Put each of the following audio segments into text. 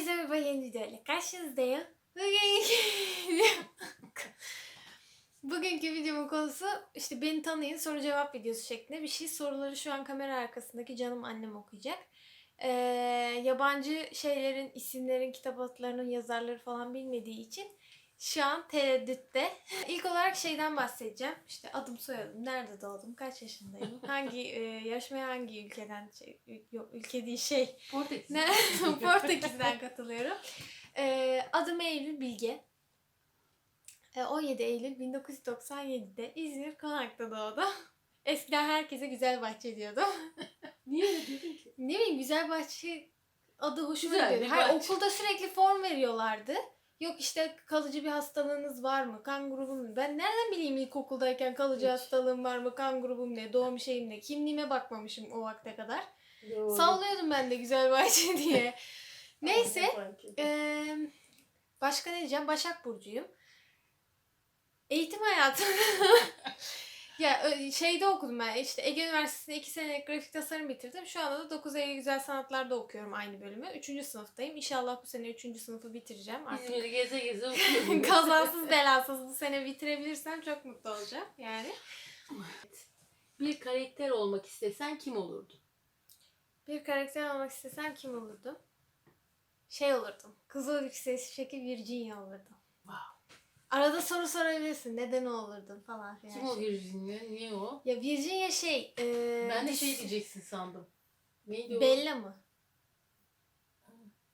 Herkese merhaba yeni videoyla karşınızdayım. Bugün... Bugünkü videomun konusu işte beni tanıyın soru cevap videosu şeklinde bir şey. Soruları şu an kamera arkasındaki canım annem okuyacak. Ee, yabancı şeylerin, isimlerin, kitap adlarının yazarları falan bilmediği için şu an tereddütte. İlk olarak şeyden bahsedeceğim. İşte adım soyadım, nerede doğdum, kaç yaşındayım, hangi e, yarışmaya hangi ülkeden, şey, yok ülke değil şey, Portekiz. ne? Portekiz'den katılıyorum. Ee, adım Eylül Bilge. Ee, 17 Eylül 1997'de İzmir Konak'ta doğdum. Eskiden herkese güzel bahçe diyordum. Niye öyle dedin ki? Ne bileyim güzel bahçe adı hoşuma Güzel gidiyor. bir Hayır, bahçe. okulda sürekli form veriyorlardı. Yok işte kalıcı bir hastalığınız var mı? Kan grubum ne? Ben nereden bileyim ilkokuldayken kalıcı Hiç. hastalığım var mı? Kan grubum ne? Doğum şeyim ne? Kimliğime bakmamışım o vakte kadar. Doğru. Sallıyordum ben de güzel bahçe diye. Neyse. Eee, başka ne diyeceğim? Başak Burcu'yum. Eğitim hayatı. ya şeyde okudum ben. İşte Ege Üniversitesi'nde 2 sene grafik tasarım bitirdim. Şu anda da 9 Eylül Güzel Sanatlar'da okuyorum aynı bölümü. 3. sınıftayım. İnşallah bu sene 3. sınıfı bitireceğim. Artık İzmir'i geze geze okuyordum. kazansız belasız bu sene bitirebilirsem çok mutlu olacağım. Yani Bir karakter olmak istesen kim olurdu? bir karakter olmak istesem kim olurdum? Şey olurdum. Kızıl Yükseliş Şeki Virginia olurdum. Wow. Arada soru sorabilirsin. Neden o olurdun falan filan. Kim o Virginia? Niye o? Ya Virginia şey... E, Ben de şey diyeceksin sandım. Neydi o? Bella mı?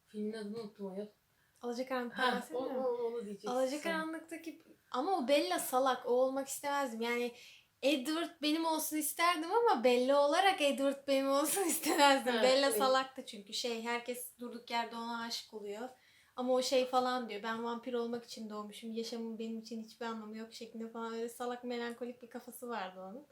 Filmin adını unuttum ayol. Alacakaranlık'tan bahsediyor musun? onu diyeceksin. Alacakaranlık'taki... Ama o Bella salak. O olmak istemezdim. Yani Edward benim olsun isterdim ama Bella olarak Edward benim olsun istemezdim. Ha, Bella evet. salaktı çünkü şey herkes durduk yerde ona aşık oluyor. Ama o şey falan diyor. Ben vampir olmak için doğmuşum. Yaşamın benim için hiçbir anlamı yok şeklinde falan öyle salak melankolik bir kafası vardı onun.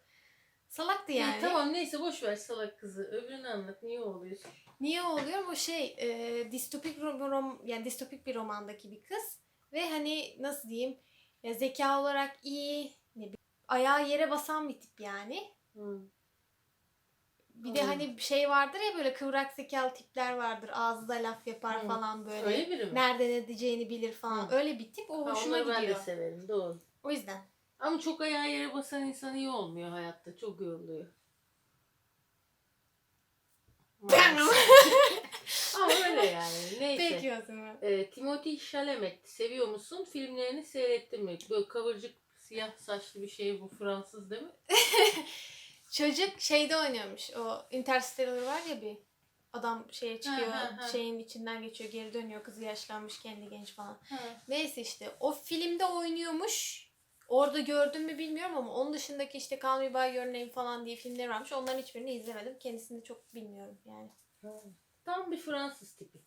Salaktı yani. tamam neyse boş ver salak kızı. Öbürünü anlat. Niye oluyorsun? Niye oluyor? Bu şey e, distopik rom, rom- yani distopik bir romandaki bir kız ve hani nasıl diyeyim ya zeka olarak iyi ne bileyim ayağı yere basan bir tip yani. Hı. Bir de hani şey vardır ya böyle kıvrak zekalı tipler vardır. Ağzı da laf yapar Hmm. falan böyle. Öyle biri mi? Nerede ne diyeceğini bilir falan. Hmm. Öyle bir tip. O Ha, hoşuma onları ben de gidiyor. severim. Doğru. O yüzden. Ama çok ayağa yere basan insan iyi olmuyor hayatta. Çok yoruluyor. Ama öyle yani. Neyse. Peki o zaman. Ee, Timothy Chalamet seviyor musun? Filmlerini seyrettin mi? Böyle kıvırcık siyah saçlı bir şey bu Fransız değil mi? Çocuk şeyde oynuyormuş. O Interstellar var ya bir adam şeye çıkıyor, ha, ha. şeyin içinden geçiyor, geri dönüyor, kızı yaşlanmış, kendi genç falan. Neyse işte o filmde oynuyormuş. Orada gördüm mü bilmiyorum ama onun dışındaki işte Call Me By Your Name falan diye filmler varmış. Onların hiçbirini izlemedim. Kendisini de çok bilmiyorum yani. Tam bir Fransız tipi.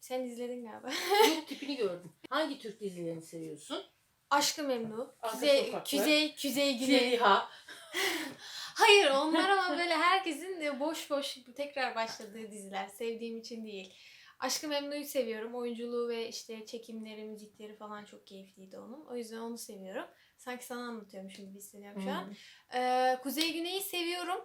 Sen izledin galiba. Yok tipini gördüm. Hangi Türk dizilerini seviyorsun? Aşkı Memnu. Arka Kuzey, Sokaklar. Kuzey, Kuzey Güney. Hayır onlar ama böyle herkesin de boş boş tekrar başladığı diziler. Sevdiğim için değil. Aşkı Memnu'yu seviyorum. Oyunculuğu ve işte çekimleri, müzikleri falan çok keyifliydi onun. O yüzden onu seviyorum. Sanki sana anlatıyormuşum gibi hissediyorum şu an. Ee, Kuzey Güney'i seviyorum.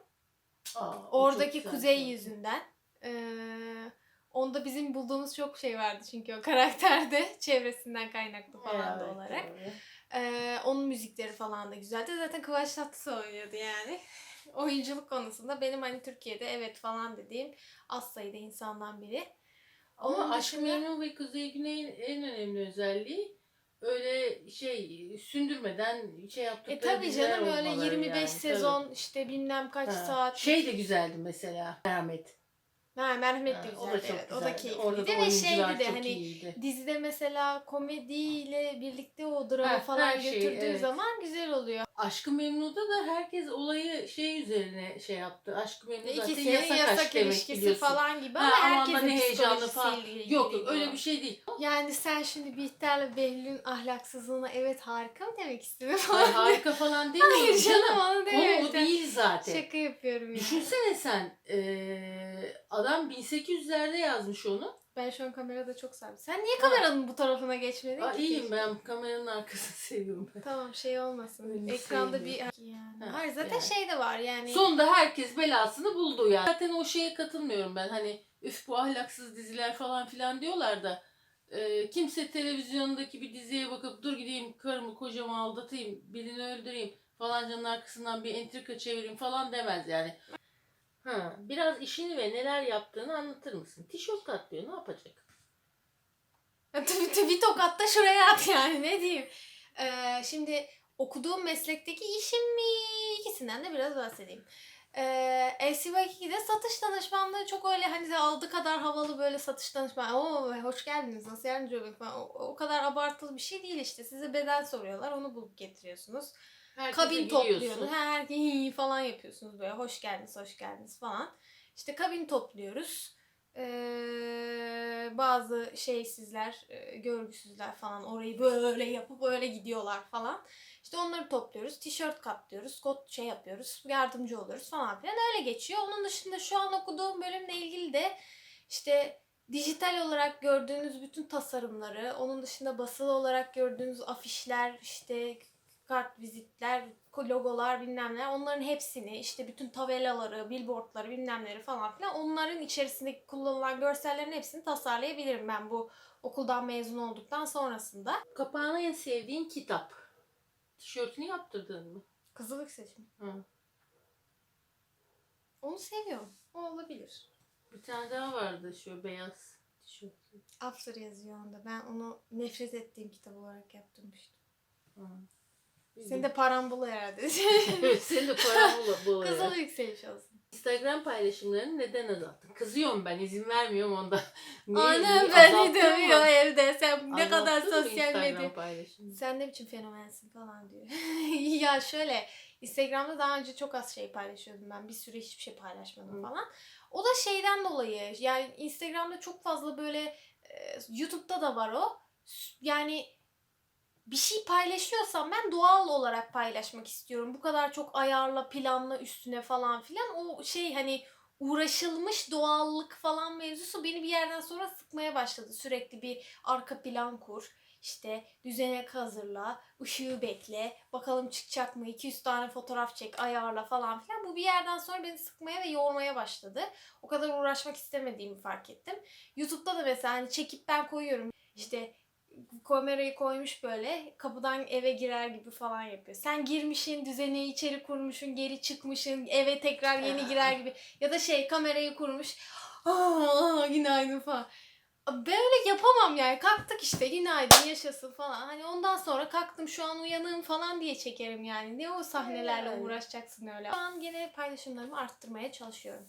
Aa, o çok Oradaki güzel. kuzey yüzünden. Ee, onda bizim bulduğumuz çok şey vardı çünkü o karakterde. Çevresinden kaynaklı falan da Evet, olarak. doğru. Ee, onun müzikleri falan da güzeldi. Zaten Kıvanç Tatlıtuğ oynuyordu yani. Oyunculuk konusunda benim hani Türkiye'de evet falan dediğim az sayıda insandan biri. Ama Onun Aşk-ı dışında- Memnu ve Kuzey Güney'in en önemli özelliği öyle şey sündürmeden şey E yaptıkları tabii diziler canım öyle olmaları 25 yani, sezon işte bilmem kaç tabii. Ha, saat. Şey de güzeldi mesela. Merhamet. Ha, Merhamet de Ha, güzeldi o da çok evet. O da güzeldi. Orada da keyifliydi ve şeydi oyuncular de çok hani iyiydi. dizide mesela komediyle birlikte o drama Ha, falan şey, götürdüğü evet. zaman güzel oluyor. Aşk-ı Memnu'da da herkes olayı şey üzerine şey yaptı. Aşk-ı Memnu zaten İkisinin yasak, yasak, aşk demek ilişkisi biliyorsun. falan gibi Ha, ama aman da herkesin ne heyecanlı falan. Yok yok öyle bir şey değil. Yani sen şimdi Bihter'le Behlül'ün ahlaksızlığına evet harika mı demek istedin? Hayır, harika falan demiyorum Hayır canım. canım onu Konu demiyorum. o değil zaten. Şaka yapıyorum ya. Düşünsene sen eee, adam 1800'lerde yazmış onu. Ben şu an kamerada çok sabit. Sen niye kameranın bu tarafına geçmedin Aa, ki? iyiyim ben kameranın arkasını seviyorum ben. Tamam şey olmasın. Öyle Ekranda bir yani. Ha, Hayır zaten yani. şey de var yani. Sonunda herkes belasını buldu yani. Zaten o şeye katılmıyorum ben. Hani üf bu ahlaksız diziler falan filan diyorlar da e, kimse televizyondaki bir diziye bakıp dur gideyim karımı kocamı aldatayım birini öldüreyim falancanın arkasından bir entrika çevireyim falan demez yani. Ha, biraz işini ve neler yaptığını anlatır mısın? Tişört katlıyor ne yapacak? Ya tabii tabii bir tokat da şuraya at yani ne diyeyim. Ee, şimdi okuduğum meslekteki işim mi? İkisinden de biraz bahsedeyim. Ee, LCY2'de satış danışmanlığı çok öyle hani aldı kadar havalı böyle satış danışmanlığı. Oo hoş geldiniz nasıl yardımcı olayım falan. O, o kadar abartılı bir şey değil işte. Size beden soruyorlar onu bulup getiriyorsunuz. Herkese kabin gülüyorsun. topluyorsunuz. Her herkes hi hi falan yapıyorsunuz böyle. Hoş geldiniz, hoş geldiniz falan. İşte kabin topluyoruz. Ee, bazı şeysizler, e, görgüsüzler falan orayı böyle yapıp öyle gidiyorlar falan. İşte onları topluyoruz. Tişört katlıyoruz. Kot şey yapıyoruz. Yardımcı oluyoruz falan filan. Öyle geçiyor. Onun dışında şu an okuduğum bölümle ilgili de işte dijital olarak gördüğünüz bütün tasarımları, onun dışında basılı olarak gördüğünüz afişler, işte kart vizitler, logolar bilmem ne onların hepsini işte bütün tabelaları, billboardları bilmemleri falan filan onların içerisindeki kullanılan görsellerin hepsini tasarlayabilirim ben bu okuldan mezun olduktan sonrasında. Kapağına en sevdiğin kitap. Tişörtünü yaptırdın mı? Kızılık seçimi. Hı. Onu seviyorum. O olabilir. Bir tane daha vardı şu beyaz tişörtü. After yazıyor onda. Ben onu nefret ettiğim kitap olarak yaptırmıştım. Hı. Senin de paran bul herhalde. senin de paran bul. Kızıl yükseliş olsun. Instagram paylaşımlarını neden azalttın? Kızıyorum ben izin vermiyorum onda. Niye- Annem beni dövüyor mı? evde. Sen ne kadar Azalttın mı sosyal medya. Sen ne biçim fenomensin falan diyor. ya şöyle Instagram'da daha önce çok az şey paylaşıyordum ben. Bir süre hiçbir şey paylaşmadım Hı. falan. O da şeyden dolayı yani Instagram'da çok fazla böyle e, YouTube'da da var o. Yani bir şey paylaşıyorsam ben doğal olarak paylaşmak istiyorum. Bu kadar çok ayarla, planla üstüne falan filan. O şey hani uğraşılmış doğallık falan mevzusu beni bir yerden sonra sıkmaya başladı. Sürekli bir arka plan kur. İşte düzenek hazırla, ışığı bekle, bakalım çıkacak mı, 200 tane fotoğraf çek, ayarla falan filan. Bu bir yerden sonra beni sıkmaya ve yormaya başladı. O kadar uğraşmak istemediğimi fark ettim. YouTube'da da mesela hani çekip ben koyuyorum. İşte kamerayı koymuş böyle kapıdan eve girer gibi falan yapıyor. Sen girmişsin, düzeneği içeri kurmuşsun, geri çıkmışsın, eve tekrar yeni girer gibi. Ya da şey kamerayı kurmuş. Aa, günaydın falan. Böyle yapamam yani. Kalktık işte günaydın yaşasın falan. Hani ondan sonra kalktım şu an uyanığım falan diye çekerim yani. Ne o sahnelerle Yani. uğraşacaksın öyle. Şu an gene paylaşımlarımı arttırmaya çalışıyorum.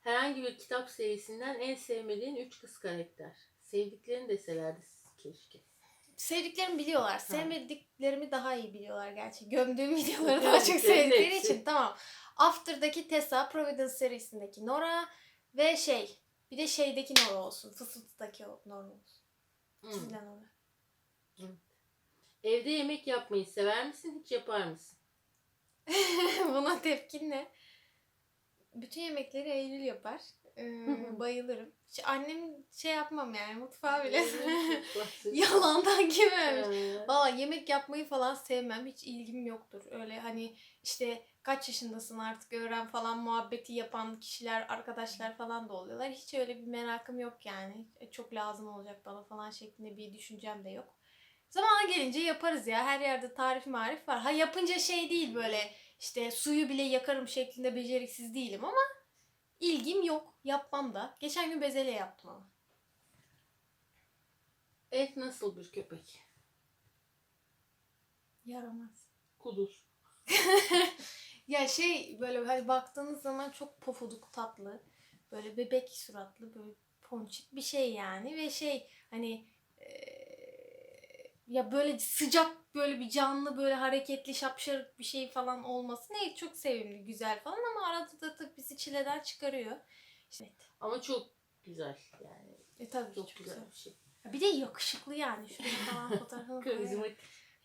Herhangi bir kitap serisinden en sevmediğin üç kız karakter. Sevdiklerini deselerdi keşke. Sevdiklerimi biliyorlar. Sevmediklerimi daha iyi biliyorlar gerçi. Gömdüğüm videoları daha çok sevdikleri hepsi. için tamam. After'daki Tessa, Providence serisindeki Nora ve şey bir de şeydeki Nora olsun. Fısıltıdaki o Nora olsun. Hmm. Çizilen Nora. Evde yemek yapmayı sever misin? Hiç yapar mısın? Buna tepkin ne? Bütün yemekleri Eylül yapar. Ee, bayılırım. Hiç annem şey yapmam yani mutfağa bile. Yalandan girmemiş. Evet. Valla yemek yapmayı falan sevmem. Hiç ilgim yoktur. Öyle hani işte kaç yaşındasın artık öğren falan muhabbeti yapan kişiler, arkadaşlar falan da oluyorlar. Hiç öyle bir merakım yok yani. E, Çok lazım olacak bana falan şeklinde bir düşüncem de yok. Zamanı gelince yaparız ya. Her yerde tarif marif var. Ha yapınca şey değil böyle işte suyu bile yakarım şeklinde beceriksiz değilim ama ilgim yok. Yapmam da. Geçen gün bezelye yaptım ama. Et nasıl bir köpek? Yaramaz. Kudur. Ya şey böyle hani baktığınız zaman çok pofuduk tatlı. Böyle bebek suratlı böyle ponçik bir şey yani ve şey hani ya böyle sıcak böyle bir canlı böyle hareketli şapşarık bir şey falan olması ne çok sevimli güzel falan ama arada da tabii bizi çileden çıkarıyor. İşte, Ama çok güzel yani. e tabii Çok, çok, güzel güzel. bir şey. Bir de yakışıklı yani şurada falan fotoğrafını. Karizmatik.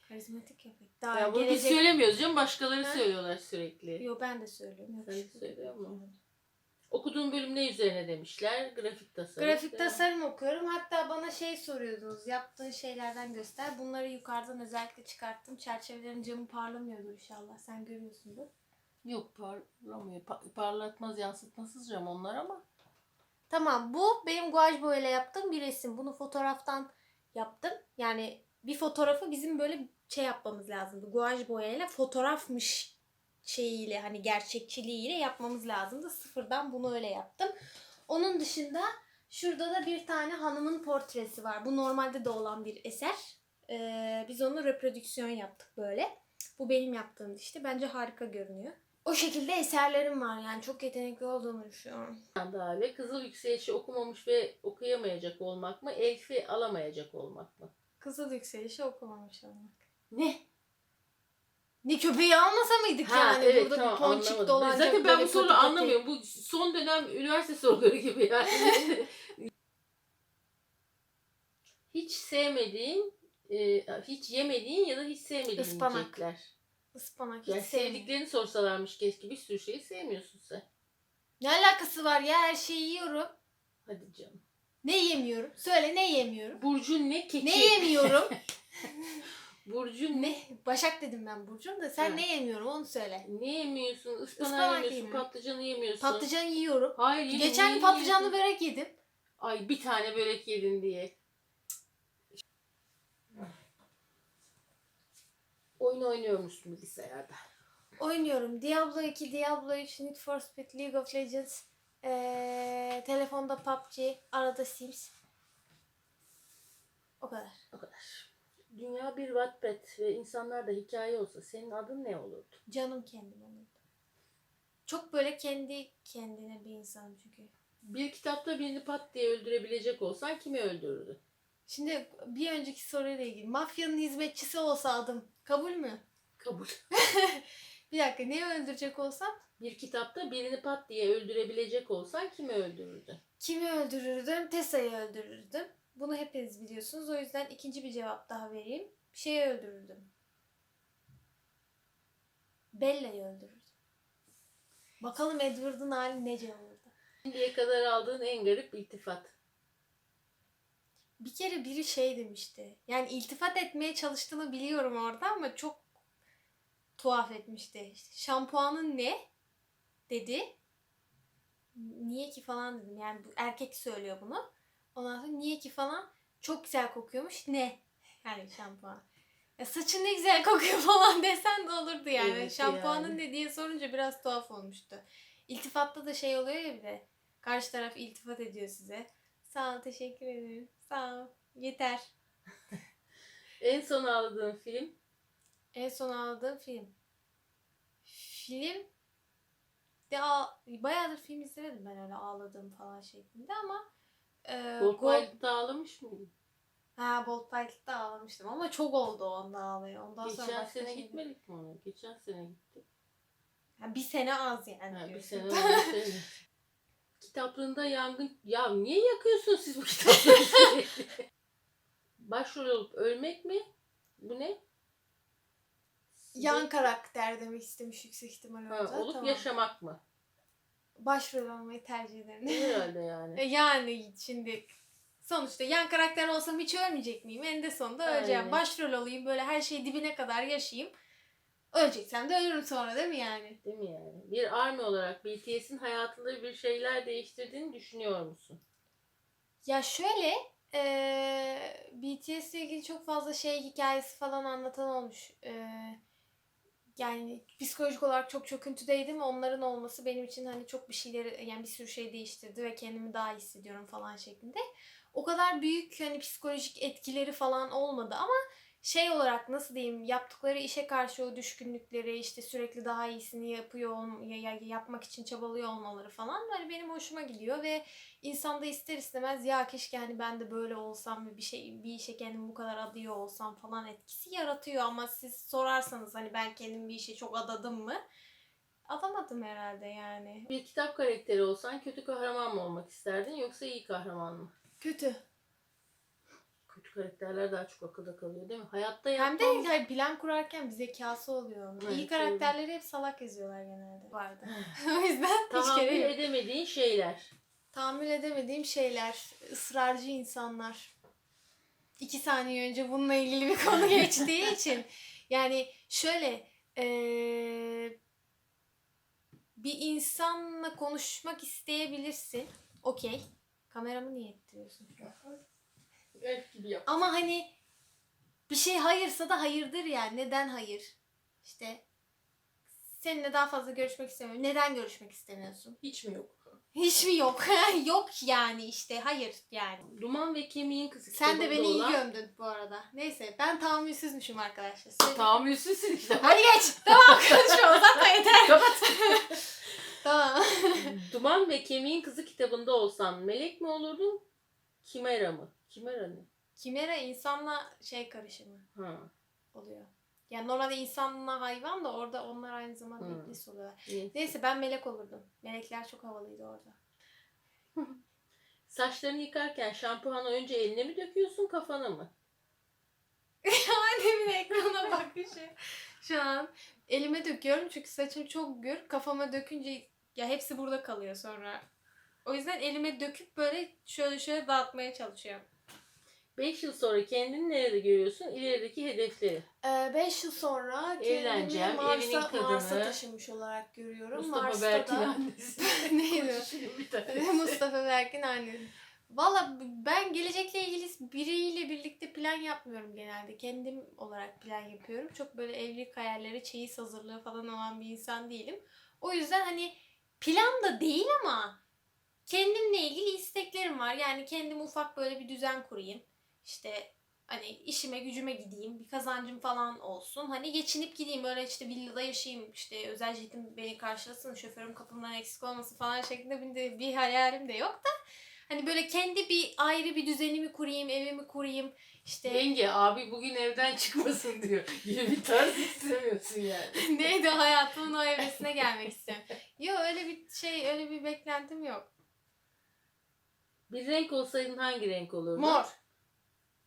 Karizmatik köpek. Daha Ya bunu biz gelecek... söylemiyoruz canım. Başkaları söylüyorlar sürekli. Yo ben de söylüyorum. Sen söylüyor musun? Okuduğun bölüm ne üzerine demişler? Grafik tasarım. Grafik tasarım okuyorum. Hatta bana şey soruyordunuz. Yaptığın şeylerden göster. Bunları yukarıdan özellikle çıkarttım. Çerçevelerin camı parlamıyordur inşallah. Sen görüyorsundur. Yok parlamıyor. Pa- parlatmaz yansıtmasız cam onlar ama. Tamam bu benim guaj boyayla yaptığım bir resim. Bunu fotoğraftan yaptım. Yani bir fotoğrafı bizim böyle şey yapmamız lazımdı. Guaj boyayla fotoğrafmış şeyiyle hani gerçekçiliğiyle yapmamız lazımdı. Sıfırdan bunu öyle yaptım. Onun dışında şurada da bir tane hanımın portresi var. Bu normalde de olan bir eser. Ee, biz onu reprodüksiyon yaptık böyle. Bu benim yaptığım işte. Bence harika görünüyor. O şekilde eserlerim var yani çok yetenekli olduğumu düşünüyorum. hale Kızıl Yükselişi okumamış ve okuyamayacak olmak mı? Elfi alamayacak olmak mı? Kızıl yükselişi okumamış olmak. Ne? Ne köpeği almasa mıydık Ha, yani? evet, Burada tamam, ponçik anlamadım. dolanacak. Zaten ben bu soruyu anlamıyorum. Bu son dönem üniversite soruları gibi yani. hiç sevmediğin, e, hiç yemediğin ya da hiç sevmediğin Ispanak. yiyecekler. Ispanak Yani sevdiklerini sorsalarmış keşke bir sürü şeyi sevmiyorsun sen. Ne alakası var ya her şeyi yiyorum. Hadi canım. Ne yemiyorum? Söyle ne yemiyorum? Burcun ne keçi? Ne yemiyorum? Burcun ne? Başak dedim ben Burcu'm da sen Ha. ne yemiyorum onu söyle. Ne yemiyorsun? Ispanağı Ispanak yemiyorsun, yemiyorum. patlıcanı yemiyorsun. Patlıcan yiyorum. Hayır yemin- Geçen gün patlıcanlı börek yedim. Ay bir tane börek yedin diye. Oyun oynuyormuşsun bilgisayarda. Oynuyorum. Diablo 2, Diablo 3, Need for Speed, League of Legends, ee, telefonda PUBG, arada Sims. O kadar. O kadar. Dünya bir Wattpad ve insanlar da hikaye olsa senin adın ne olurdu? Canım kendim onun. Çok böyle kendi kendine bir insanım çünkü. Bir kitapta birini pat diye öldürebilecek olsan kimi öldürürdün? Şimdi bir önceki soruyla ilgili. Mafyanın hizmetçisi olsa adım. Kabul mü? Kabul. Bir dakika neyi öldürecek olsam? Bir kitapta birini pat diye öldürebilecek olsan kimi öldürürdün? Kimi öldürürdüm? Tesa'yı öldürürdüm. Bunu hepiniz biliyorsunuz. O yüzden ikinci bir cevap daha vereyim. Şeyi öldürürdüm. Bella'yı öldürürdüm. Bakalım Edward'ın hali nece olurdu. Şimdiye kadar aldığın en garip iltifat. Bir kere biri şey demişti. Yani iltifat etmeye çalıştığını biliyorum orada ama çok tuhaf etmişti. İşte, şampuanın ne? Dedi. Niye ki falan dedim. Yani bu erkek söylüyor bunu. Ondan sonra niye ki falan çok güzel kokuyormuş. Ne? Yani şampuan. Ya saçın ne güzel kokuyor falan desen de olurdu yani. Evet, Şampuanın yani. ne diye sorunca biraz tuhaf olmuştu. İltifatta da şey oluyor ya bir de. Karşı taraf iltifat ediyor size. Sağ ol, teşekkür ederim. Sağ ol. Yeter. En son ağladığın film? En son ağladığım film. Film de ağ- bayağıdır film izlemedim ben öyle ağladığım falan şeklinde ama e, Gold Gold- Wild'da ağlamış mıydın? Ha Bolt Pilot'ta ağlamıştım ama çok oldu onda ağlıyor. Ondan sonra Geçen başka sene şey- gitmedik mi ona? Geçen sene gittik. Ha, bir sene az yani. Ha, bir sene önce. Kitaplığında yangın... Ya niye yakıyorsun siz bu kitapları sürekli? Başrol olup ölmek mi? Bu ne? Yan karakter demek istemiş yüksek ihtimal Ha, orada. olup Tamam. yaşamak mı? Başrol olmayı tercih ederim. Herhalde E, yani. yani şimdi sonuçta yan karakter olsam hiç ölmeyecek miyim? En de sonunda öleceğim. Aynen. Başrol olayım böyle her şeyi dibine kadar yaşayayım. Öleceksem de ölürüm sonra değil mi yani? Değil mi yani? Bir army olarak BTS'in hayatında bir şeyler değiştirdiğini düşünüyor musun? Ya şöyle eee BTS ile ilgili çok fazla şey hikayesi falan anlatan olmuş. Eee, yani psikolojik olarak çok çöküntüdeydim. Onların olması benim için hani çok bir şeyleri yani bir sürü şey değiştirdi ve kendimi daha iyi hissediyorum falan şeklinde. O kadar büyük hani psikolojik etkileri falan olmadı ama şey olarak nasıl diyeyim yaptıkları işe karşı o düşkünlükleri işte sürekli daha iyisini yapıyor olm- ya- ya- yapmak için çabalıyor olmaları falan hani benim hoşuma gidiyor ve insanda ister istemez ya keşke hani ben de böyle olsam ve bir şey bir işe kendimi bu kadar adıyor olsam falan etkisi yaratıyor ama siz sorarsanız hani ben kendimi bir işe çok adadım mı? Adamadım herhalde yani. Bir kitap karakteri olsan kötü kahraman mı olmak isterdin yoksa iyi kahraman mı? Kötü. Karakterler daha çok akılda kalıyor değil mi? Hayatta Hem de yani plan kurarken bir zekası oluyor onun. Evet, İyi karakterleri hep salak yazıyorlar genelde. Vardı. o yüzden hiç Tahammül kere yok. edemediğin şeyler. Tahammül edemediğim şeyler. ısrarcı insanlar. İki saniye önce bununla ilgili bir konu geçtiği için. Yani şöyle eee, bir insanla konuşmak isteyebilirsin. Okey. Kameramı niye ettiriyorsun şu an? Evet gibi yap. Ama hani bir şey hayırsa da hayırdır yani. Neden hayır? İşte seninle daha fazla görüşmek istemiyorum. Neden görüşmek istemiyorsun? Hiç mi yok? Hiç mi yok? yok yani işte. Hayır yani. Duman ve Kemiğin Kızı Sen de beni iyi gömdün bu arada. Neyse ben tahammülsüzmüşüm arkadaşlar. Söyle- Tahammülsüzsün işte. Hadi geç. Tamam konuşma uzatma yeter. Kapat. tamam. Duman ve Kemiğin Kızı kitabında olsan melek mi olurdun? Kimera mı? Kimera ne? Kimera insanla şey karışımı Ha. oluyor. Yani normalde insanla hayvan da orada onlar aynı zamanda Hmm. iblis oluyorlar. iyi. Neyse ben melek olurdum. Melekler çok havalıydı orada. Saçlarını yıkarken şampuanı önce eline mi döküyorsun kafana mı? Annemin ekrana bakışı. Şu an elime döküyorum çünkü saçım çok gür. Kafama dökünce ya hepsi burada kalıyor sonra. O yüzden elime döküp böyle şöyle şöyle dağıtmaya çalışıyorum. 5 yıl sonra kendini nerede görüyorsun? İlerideki hedefleri. 5 yıl sonra Evleneceğim, kendimi evinin Mars'a, kadını. Mars'a taşınmış olarak görüyorum. Mustafa Mars'ta Berk'in da... annesi. Neydi? Konuşuyor bir tane. Mustafa Berk'in annesi. Valla ben gelecekle ilgili biriyle birlikte plan yapmıyorum genelde. Kendim olarak plan yapıyorum. Çok böyle evlilik hayalleri, çeyiz hazırlığı falan olan bir insan değilim. O yüzden hani plan da değil ama kendimle ilgili isteklerim var. Yani kendim ufak böyle bir düzen kurayım. İşte hani işime gücüme gideyim. Bir kazancım falan olsun. Hani geçinip gideyim. Öyle işte villada yaşayayım. İşte özel jetim beni karşılasın. Şoförüm kapımdan eksik olmasın falan şeklinde bir, de bir hayalim de yok da. Hani böyle kendi bir ayrı bir düzenimi kurayım, evimi kurayım. İşte Yenge abi bugün evden çıkmasın diyor. Gibi bir tarz istemiyorsun yani. neydi hayatımın o evresine gelmek istiyorum. Yok öyle bir şey, öyle bir beklentim yok. Bir renk olsaydın hangi renk olurdu? Mor.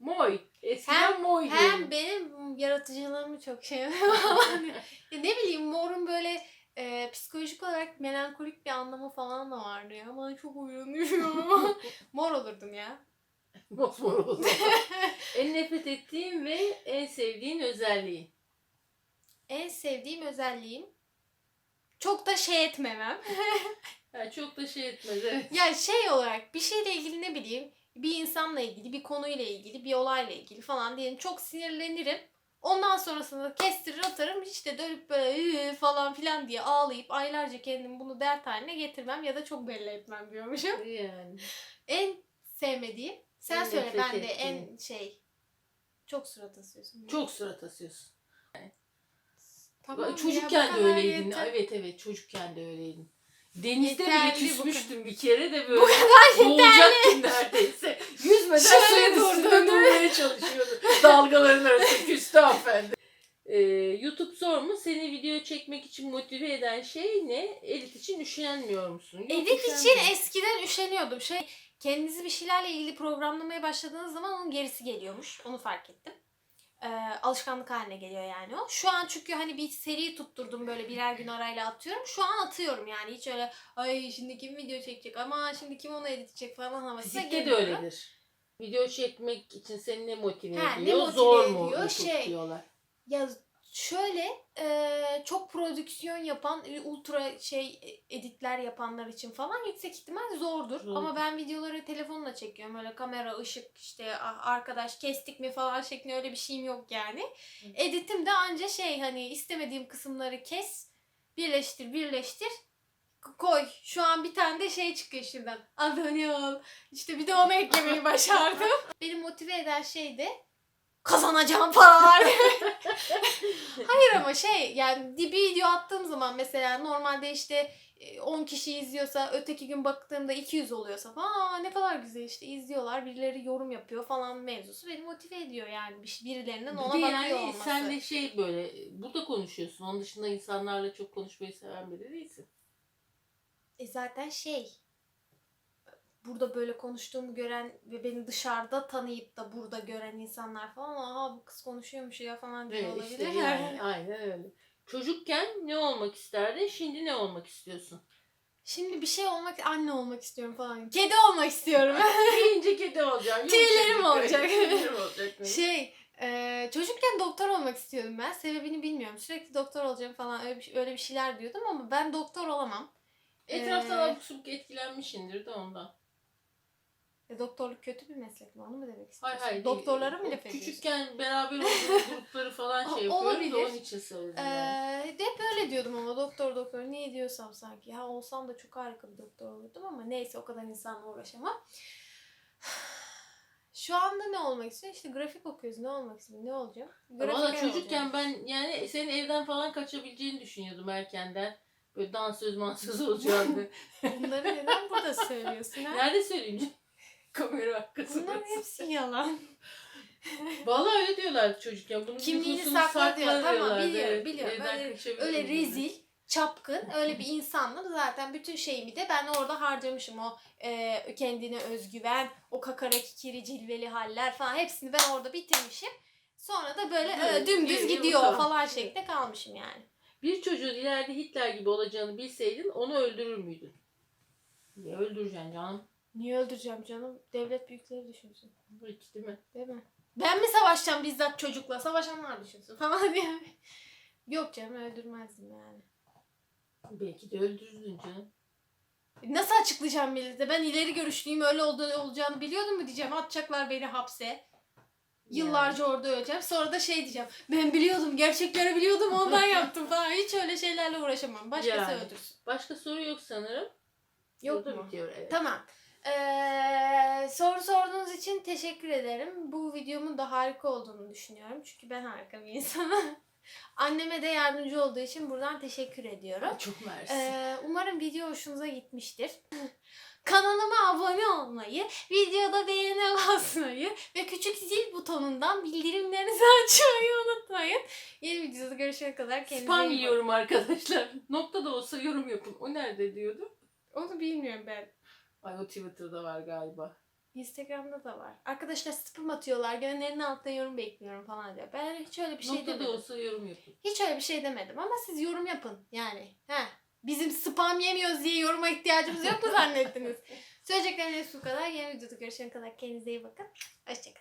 Moy. Eskiden Hem- moy Hem benim yaratıcılığımı çok şey ya ne bileyim morun böyle e, psikolojik olarak melankolik bir anlamı falan da vardı ya. Bana çok uyanıyor. Mor olurdum ya. Mosmor oldu. en nefret ettiğin ve en sevdiğin özelliğin. En sevdiğim özelliğim çok da şey etmemem. Ha, çok da şey etmez evet. Ya şey olarak bir şeyle ilgili ne bileyim bir insanla ilgili, bir konuyla ilgili, bir olayla ilgili falan diyelim çok sinirlenirim. Ondan sonrasında kestirir atarım işte dönüp böyle falan filan diye ağlayıp aylarca kendimi bunu dert haline getirmem ya da çok belli etmem diyormuşum. Yani. En sevmediğim sen En söyle ben de en şey çok surat asıyorsun. Çok surat asıyorsun. Tamam ya, çocukken bu de yeter. Evet evet çocukken de öyleydin. Denizde Yeterli bile bu küsmüştüm bir kere de böyle. Bu kadar Boğulacaktım neredeyse. Yüzmeden Şöyle suyun üstünde durmaya çalışıyordu. Dalgaların arasında küstü hanımefendi. Ee, YouTube sor mu? Seni video çekmek için motive eden şey ne? Edit için üşenmiyor musun? Yok, Edit için üşenmiyorum. eskiden üşeniyordum. Şey kendinizi bir şeylerle ilgili programlamaya başladığınız zaman onun gerisi geliyormuş. Onu fark ettim. Ee, alışkanlık haline geliyor yani o. Şu an çünkü hani bir seri tutturdum böyle birer gün arayla atıyorum. Şu an atıyorum yani hiç öyle ay şimdi kim video çekecek ama şimdi kim onu editecek falan havasına Fizikte de girmiyorum. öyledir. Video çekmek için seni ne motive Ha, ne ediyor? motive Zor mu ediyor? YouTube Şey, diyorlar. Ya şöyle e, çok prodüksiyon yapan ultra şey e, editler yapanlar için falan yüksek ihtimal zordur. Zor. Ama ben videoları telefonla çekiyorum. Öyle kamera, ışık işte arkadaş kestik mi falan şeklinde öyle bir şeyim yok yani. Editim de anca şey hani istemediğim kısımları kes, birleştir, birleştir. Koy. Şu an bir tane de şey çıkıyor şuradan. Abone ol. İşte bir de onu eklemeyi başardım. Beni motive eden şey de kazanacağım paralar. Hayır ama şey yani bir video attığım zaman mesela normalde işte e, 10 kişi izliyorsa öteki gün baktığımda 200 oluyorsa falan "Aa, ne kadar güzel işte izliyorlar birileri yorum yapıyor falan mevzusu beni motive ediyor yani bir- birilerinin Bir ona bakıyor yani olması. sen de şey böyle burada konuşuyorsun. Onun dışında insanlarla çok konuşmayı seven biri değilsin. E zaten şey burada böyle konuştuğumu gören ve beni dışarıda tanıyıp da burada gören insanlar falan aha bu kız konuşuyormuş ya falan diye Evet, olabilir. işte yani aynen öyle. Çocukken ne olmak isterdin? Şimdi ne olmak istiyorsun? Şimdi bir şey olmak, anne olmak istiyorum falan. Kedi olmak istiyorum. Büyüyünce kedi olacaksın. Tüylerim olacak. Tüylerim olacak. şey, e, çocukken doktor olmak istiyordum ben. Sebebini bilmiyorum. Sürekli doktor olacağım falan öyle bir, öyle bir şeyler diyordum ama ben doktor olamam. Etraftan Ee, abuk etkilenmişsindir de ondan. E, doktorluk kötü bir meslek mi? Onu mu demek Hayır istiyorsun? hayır. Doktorlara mı değil. laf ediyorsun? Küçükken beraber olduğumuz grupları falan şey yapıyorum da olabilir. onun için söyledim. Ee, hep öyle diyordum ama doktor doktor niye diyorsam sanki. Ya olsam da çok harika bir doktor olurdum ama neyse o kadar insanla uğraşamam. Şu anda ne olmak istiyorsun? İşte grafik okuyoruz. Ne olmak istiyorsun? Ne olacağım? Valla Grafiker çocukken ben yani senin evden falan kaçabileceğini düşünüyordum erkenden. Böyle dansöz mansöz olacağını. Bunları neden burada söylüyorsun ha? Nerede söyleyeyim? Kamera arkasında. Bunların hepsi yalan. Vallahi öyle diyorlardı çocukken. Bunun Kimliğini sakla diyor. Tamam, biliyorum, biliyorum. Öyle- Öyle rezil, çapkın, öyle bir insandım. Zaten bütün şeyimi de ben orada harcamışım. O e, kendine özgüven, o kakara kikiri cilveli haller falan hepsini ben orada bitirmişim. Sonra da böyle e, dümdüz gidiyor falan şeklinde kalmışım yani. Bir çocuğun ileride Hitler gibi olacağını bilseydin onu öldürür müydün? Niye öldüreceksin canım? Niye öldüreceğim canım? Devlet büyükleri düşünsün. Hiç değil mi? Değil mi? Ben mi savaşacağım bizzat çocukla? Savaşanlar düşünsün falan diye. Yok canım öldürmezdim yani. Belki de öldürürdün canım. Nasıl açıklayacağım millete? Ben ileri görüşlüyüm öyle oldu, olacağını biliyordum mu diyeceğim. Atacaklar beni hapse. Yıllarca orada öleceğim. Sonra da şey diyeceğim. Ben biliyordum. Gerçekleri biliyordum. Ondan yaptım falan. Hiç öyle şeylerle uğraşamam. Başkası Yani. öldürsün. Başka soru yok sanırım. Yok Burada mu? bitiyor evet. Tamam. Ee, soru sorduğunuz için teşekkür ederim. Bu videomun da harika olduğunu düşünüyorum. Çünkü ben harika bir insanım. Anneme de yardımcı olduğu için buradan teşekkür ediyorum. Çok mersi. Ee, umarım video hoşunuza gitmiştir. Kanalıma abone olmayı, videoda beğeni basmayı ve küçük zil butonundan bildirimlerinizi açmayı unutmayın. Yeni videoda görüşene kadar kendinize Spam iyi bakın. yiyorum arkadaşlar. Nokta da olsa yorum yapın. O nerede diyordu? Onu bilmiyorum ben. Ay o Twitter'da var galiba. Instagram'da da var. Arkadaşlar spam atıyorlar. Gönderinin altına yorum bekliyorum falan diyor. Ben hiç öyle bir şey Nokta da demedim. olsa yorum yapın. Hiç öyle bir şey demedim ama siz yorum yapın yani. He. Bizim spam yemiyoruz diye yoruma ihtiyacımız yok mu zannettiniz? Söyleyeceklerim hepsi bu kadar. Yeni videoda görüşene kadar kendinize iyi bakın. Hoşçakalın.